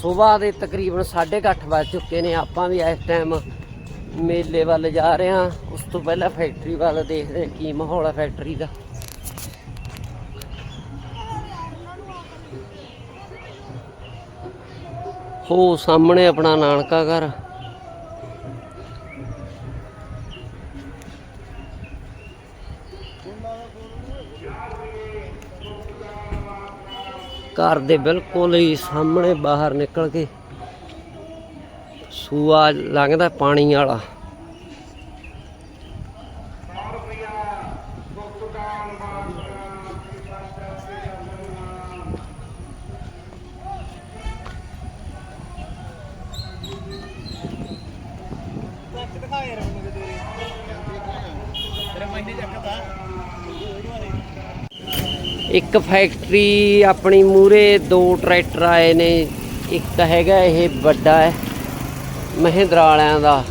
ਸਵੇਰ ਦੇ ਤਕਰੀਬਨ 8:30 ਵੱਜ ਚੁੱਕੇ ਨੇ। ਆਪਾਂ ਵੀ ਇਸ ਟਾਈਮ ਮੇਲੇ ਵੱਲ ਜਾ ਰਹੇ ਹਾਂ। ਉਸ ਤੋਂ ਪਹਿਲਾਂ ਫੈਕਟਰੀ ਵੱਲ ਦੇਖਦੇ ਹਾਂ ਕੀ ਮਾਹੌਲ ਹੈ ਫੈਕਟਰੀ ਦਾ। ਹੋ, ਸਾਹਮਣੇ ਆਪਣਾ ਨਾਨਕਾ ਘਰ। ਘਰ ਦੇ ਬਿਲਕੁਲ ਹੀ ਸਾਹਮਣੇ ਬਾਹਰ ਨਿਕਲ ਕੇ ਸੂਆ ਲੰਘਦਾ ਪਾਣੀ ਵਾਲਾ। ਇੱਕ ਫੈਕਟਰੀ ਆਪਣੀ ਮੂਰੇ ਦੋ ਟਰੈਕਟਰ ਆਏ ਨੇ, ਇੱਕ ਹੈਗਾ ਇਹ ਵੱਡਾ ਹੈ, ਮਹਿੰਦਰਾ ਵਾਲਿਆਂ ਦਾ।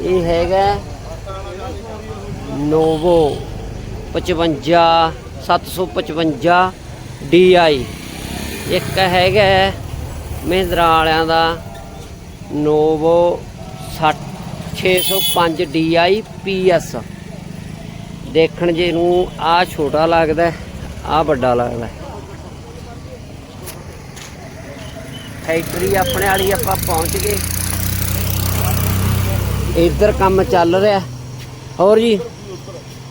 ਇਹ ਹੈਗਾ ਨੋਵੋ 55 755 DI ਇੱਕ ਹੈਗਾ ਮਹਿੰਦਰਾ ਵਾਲਿਆਂ ਦਾ ਨੋਵੋ 60 605 DI PS ਦੇਖਣ ਜੇ ਨੂੰ ਆ ਛੋਟਾ ਲੱਗਦਾ ਆ ਵੱਡਾ ਲੱਗਦਾ। ਫੈਕਟਰੀ ਆਪਣੇ ਵਾਲੀ ਆਪਾਂ ਪਹੁੰਚ ਗਏ। ਇੱਧਰ ਕੰਮ ਚੱਲ ਰਿਹਾ। ਹੋਰ ਜੀ,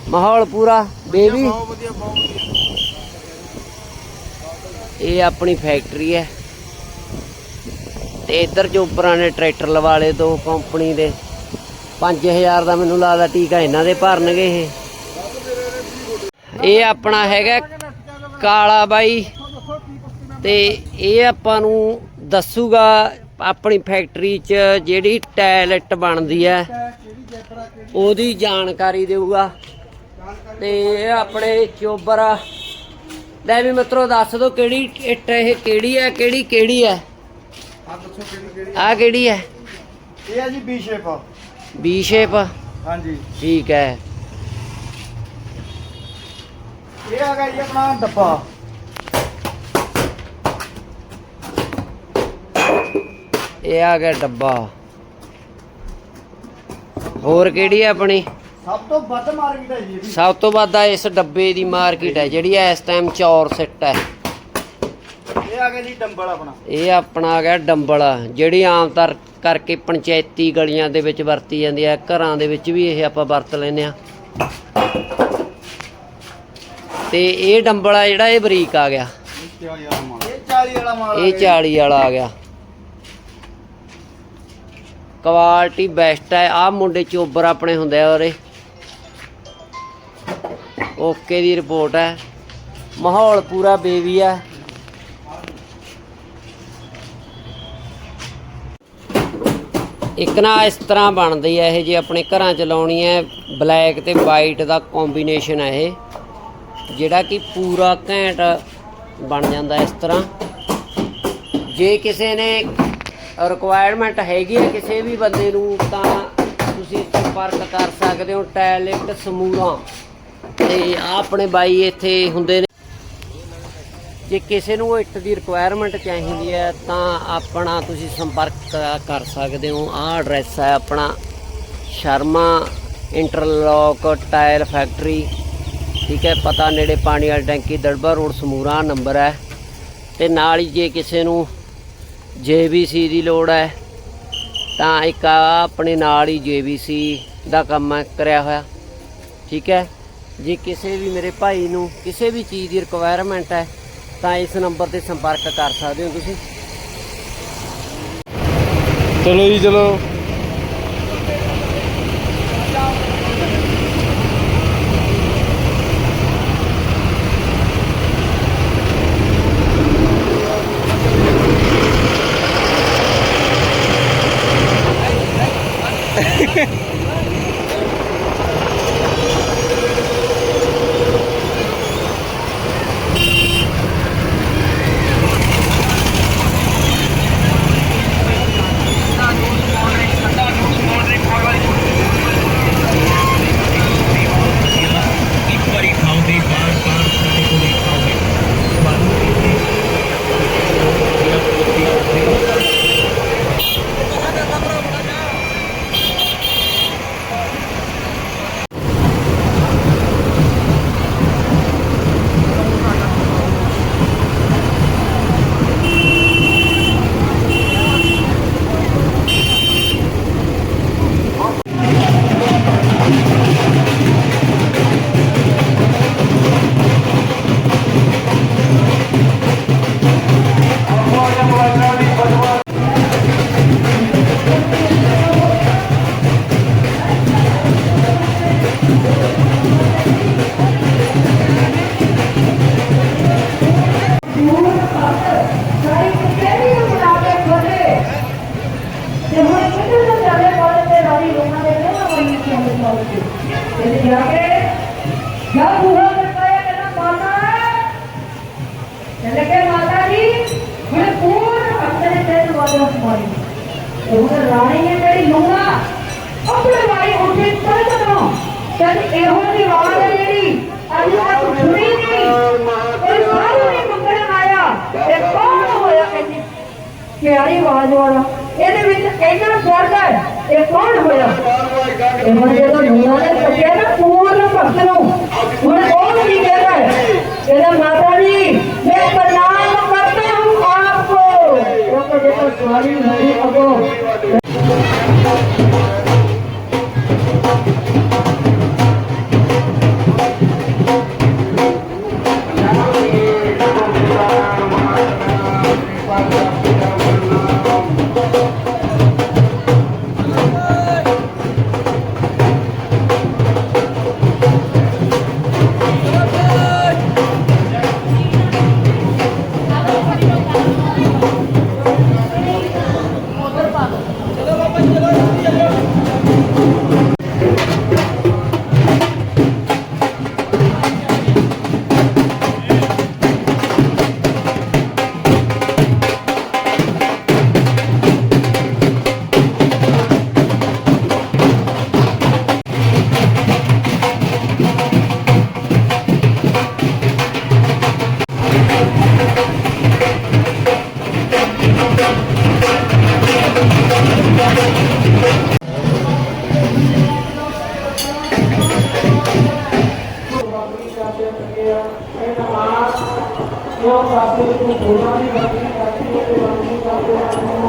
ਮਾਹੌਲ ਪੂਰਾ, ਬੇਬੀ? ਇਹ ਆਪਣੀ ਫੈਕਟਰੀ ਹੈ। ਤੇ ਇੱਧਰ ਚੋਪਰਾਂ ਨੇ ਟਰੈਕਟਰ ਲਵਾ ਲਏ ਦੋ ਕੰਪਨੀ ਦੇ। 5000 ਦਾ ਮੈਨੂੰ ਲੱਗਦਾ ਟੀਕਾ ਇਹਨਾਂ ਦੇ ਭਰਨਗੇ ਇਹ। ਇਹ ਆਪਣਾ ਹੈਗਾ ਕਾਲਾ ਬਾਈ। ਤੇ ਇਹ ਆਪਾਂ ਨੂੰ ਦੱਸੂਗਾ ਆਪਣੀ ਫੈਕਟਰੀ 'ਚ ਜਿਹੜੀ ਟੈਲਟ ਬਣਦੀ ਹੈ। ਉਹਦੀ ਜਾਣਕਾਰੀ ਦੇਊਗਾ। ਤੇ ਇਹ ਆਪਣੇ ਚੋਬਰ ਲੈ ਵੀ ਮਿੱਤਰੋ ਦੱਸ ਦਿਓ ਕਿਹੜੀ ਇੱਟ ਇਹ ਕਿਹੜੀ ਹੈ ਕਿਹੜੀ ਕਿਹੜੀ ਹੈ? ਆ ਦੱਸੋ ਕਿਹੜੀ ਕਿਹੜੀ ਆ ਕਿਹੜੀ ਹੈ? ਇਹ ਆ ਜੀ ਬੀ ਸ਼ੇਪ ਬੀ ਸ਼ੇਪ ਹਾਂਜੀ। ਠੀਕ ਹੈ। ਇਹ ਆ ਗਿਆ ਜੀ ਆਪਣਾ ਡੱਬਾ। ਇਹ ਆ ਗਿਆ ਡੱਬਾ। ਹੋਰ ਕਿਹੜੀ ਹੈ ਆਪਣੀ? ਸਭ ਤੋਂ ਵੱਧ ਮਾਰਕੀਟ ਹੈ ਜੀ ਇਹਦੀ। ਸਭ ਤੋਂ ਵੱਧ ਆ ਇਸ ਡੱਬੇ ਦੀ ਮਾਰਕੀਟ ਹੈ ਜਿਹੜੀ ਇਸ ਟਾਈਮ ਚੌਰ ਸਿੱਟ ਹੈ। ਇਹ ਆ ਗਿਆ ਜੀ ਡੰਬਲ ਆਪਣਾ। ਇਹ ਆਪਣਾ ਆ ਗਿਆ ਡੰਬਲ ਜਿਹੜੀ ਆਮ ਤਰ ਕਰਕੇ ਪੰਚਾਇਤੀ ਗਲੀਆਂ ਦੇ ਵਿੱਚ ਵਰਤੀ ਜਾਂਦੀ ਹੈ। ਘਰਾਂ ਦੇ ਵਿੱਚ ਵੀ ਇਹ ਆਪਾਂ ਵਰਤ ਲੈਂਦੇ ਆ ਤੇ ਇਹ ਡੰਬਲ ਆ ਜਿਹੜਾ ਇਹ ਬਰੀਕ ਆ ਗਿਆ। ਇਹ 40 ਵਾਲਾ ਮਾਲ ਇਹ 40 ਵਾਲਾ ਮਾਲ ਇਹ 40 ਵਾਲਾ ਆ ਗਿਆ। ਕੁਆਲਿਟੀ ਬੈਸਟ ਹੈ ਆ ਮੁੰਡੇ ਚੋਬਰ ਆਪਣੇ ਹੁੰਦੇ ਆ ਔਰੇ ਓਕੇ ਦੀ ਰਿਪੋਰਟ ਹੈ ਮਾਹੌਲ ਪੂਰਾ ਬੇਬੀ ਹੈ ਇੱਕ ਨਾ ਇਸ ਤਰ੍ਹਾਂ ਬਣਦੀ ਹੈ ਇਹ ਜੇ ਆਪਣੇ ਘਰਾਂ ਚ ਲਾਉਣੀ ਹੈ ਬਲੈਕ ਤੇ ਵਾਈਟ ਦਾ ਕੰਬੀਨੇਸ਼ਨ ਹੈ ਇਹ। ਜਿਹੜਾ ਕਿ ਪੂਰਾ ਘੈਂਟ ਬਣ ਜਾਂਦਾ ਇਸ ਤਰ੍ਹਾਂ। ਜੇ ਕਿਸੇ ਨੇ ਰਿਕੁਆਇਰਮੈਂਟ ਹੈਗੀ ਹੈ ਕਿਸੇ ਵੀ ਬੰਦੇ ਨੂੰ, ਤਾਂ ਤੁਸੀਂ ਸੰਪਰਕ ਕਰ ਸਕਦੇ ਹੋ ਟੈਲੈਂਟ ਸਮੂਰਾ ਤੇ ਆਹ ਆਪਣੇ ਬਾਈ ਇੱਥੇ ਹੁੰਦੇ ਨੇ। ਜੇ ਕਿਸੇ ਨੂੰ ਇੱਟ ਦੀ ਰਿਕੁਆਇਰਮੈਂਟ ਚਾਹੀਦੀ ਹੈ, ਤਾਂ ਆਪਣਾ ਤੁਸੀਂ ਸੰਪਰਕ ਕਰ ਸਕਦੇ ਹੋ। ਆਹ ਐਡਰੈਸ ਹੈ ਆਪਣਾ ਸ਼ਰਮਾ ਇੰਟਰਲੌਕ ਟਾਇਰ ਫੈਕਟਰੀ। ਠੀਕ ਹੈ, ਪਤਾ ਨੇੜੇ ਪਾਣੀ ਵਾਲੀ ਟੈਂਕੀ ਦੜਬਾ ਰੋਡ ਸਮੂਰਾ ਨੰਬਰ ਹੈ। ਤੇ ਨਾਲ ਹੀ ਜੇ ਕਿਸੇ ਨੂੰ JVC ਦੀ ਲੋੜ ਹੈ, ਤਾਂ ਇੱਕ ਆਪਣੇ ਨਾਲ ਹੀ JVC ਦਾ ਕੰਮ ਕਰਿਆ ਹੋਇਆ। ਠੀਕ ਹੈ, ਜੇ ਕਿਸੇ ਵੀ ਮੇਰੇ ਭਾਈ ਨੂੰ ਕਿਸੇ ਵੀ ਚੀਜ਼ ਦੀ ਰਿਕੁਆਇਰਮੈਂਟ ਹੈ, ਤਾਂ ਇਸ ਨੰਬਰ ਤੇ ਸੰਪਰਕ ਕਰ ਸਕਦੇ ਹੋ ਤੁਸੀਂ। ਚਲੋ ਜੀ, ਚਲੋ। ਜਦ ਇਹੋ ਦੀ ਆਵਾਜ਼ ਹੈ ਜਿਹੜੀ ਅੱਜ ਤੱਕ ਸੁਣੀ ਨਹੀਂ ਕੋਈ ਸਾਰੂ ਨਹੀਂ ਮੰਗਣ ਆਇਆ, ਤੇ ਕੌਣ ਹੋਇਆ ਇੰਨੀ ਪਿਆਰੀ ਆਵਾਜ਼ ਵਾਲਾ, ਇਹਦੇ ਵਿੱਚ ਇੰਨਾ ਦਰਦ ਹੈ, ਇਹ ਕੌਣ ਹੋਇਆ? ਇਹ ਮਨ ਜਦੋਂ ਦੁਨੀਆ ਨੇ ਸੱਜਿਆ ਨਾ, ਪੂਰਨ ਭਗਤ ਨੂੰ, ਹੁਣ ਉਹ ਕੀ ਕਹਿੰਦਾ ਹੈ, ਕਹਿੰਦਾ, ਮਾਤਾ ਜੀ, ਮੈਂ ਪ੍ਰਣਾਮ ਕਰਤਾ ਹੂੰ ਆਪਕੋ ਉਹ ਕਹਿੰਦਾ ਸਵਾਲੀ ਨਹੀਂ, ਅਗੋ। I'm gonna go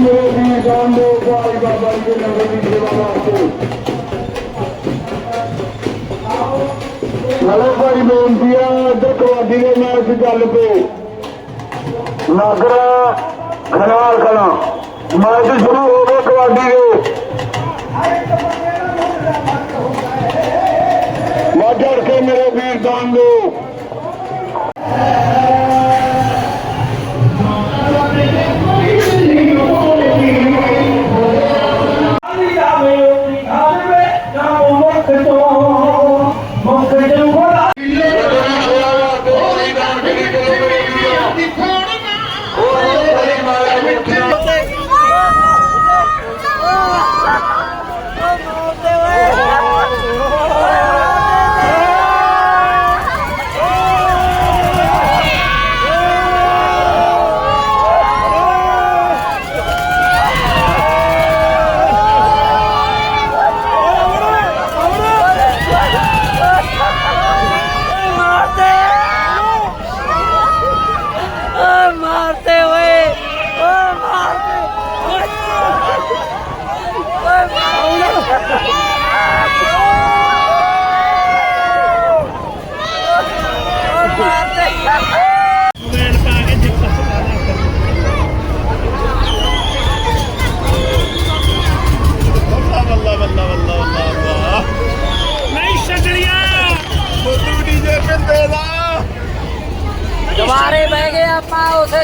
ਮੇਰੇ ਵੀਰ ਦਾਨ ਦਿਓ ਭਾਈ ਬਾਬਾ ਜੀ ਦੇ ਲੰਗਰ ਦੀ ਸੇਵਾ ਵਾਸਤੇ ਨਾਲੇ ਭਾਈ ਬੇਨਤੀ ਆ, ਇੱਧਰ ਕਬੱਡੀ ਦੇ ਮੈਚ ਚੱਲ ਪਏ। ਨਾਗਰਾ ਖਨਾਲ ਕਲਾ। ਮੈਚ ਸ਼ੁਰੂ ਹੋ ਗਏ ਕਬੱਡੀ ਦੇ। ਵੱਧ ਕੇ ਮੇਰੇ ਵੀਰ ਦਾਨ ਦੇ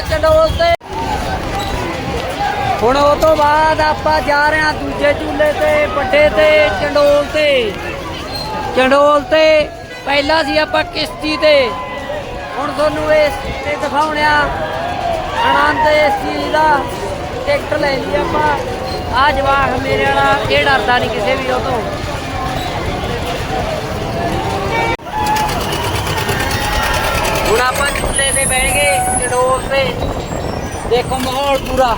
ਚੰਡੋਲ ਤੇ ਹੁਣ ਉਹ ਤੋਂ ਬਾਅਦ ਆਪਾਂ ਜਾ ਰਹੇ ਹਾਂ ਦੂਜੇ ਝੂਲੇ ਤੇ, ਵੱਡੇ ਤੇ, ਚੰਡੋਲ ਤੇ। ਚੰਡੋਲ ਤੇ ਪਹਿਲਾਂ ਸੀ ਆਪਾਂ ਕਿਸ਼ਤੀ ਤੇ। ਹੁਣ ਤੁਹਾਨੂੰ ਇਸ ਤੇ ਦਿਖਾਉਣਿਆ ਆਨੰਦ ਇਸ ਚੀਜ਼ ਦਾ। ਟਿਕਟ ਲੈ ਲਈ ਆਪਾਂ। ਆ ਜਵਾਕ ਮੇਰੇ ਵਾਲਾ, ਇਹ ਡਰਦਾ ਨਹੀਂ ਕਿਸੇ ਵੀ ਉਹ ਤੋਂ। ਆਪਾਂ ਝੂਲੇ ਤੇ ਬਹਿ ਗਏ ਚੰਡੋਲ ਤੇ। ਦੇਖੋ ਮਾਹੌਲ ਪੂਰਾ।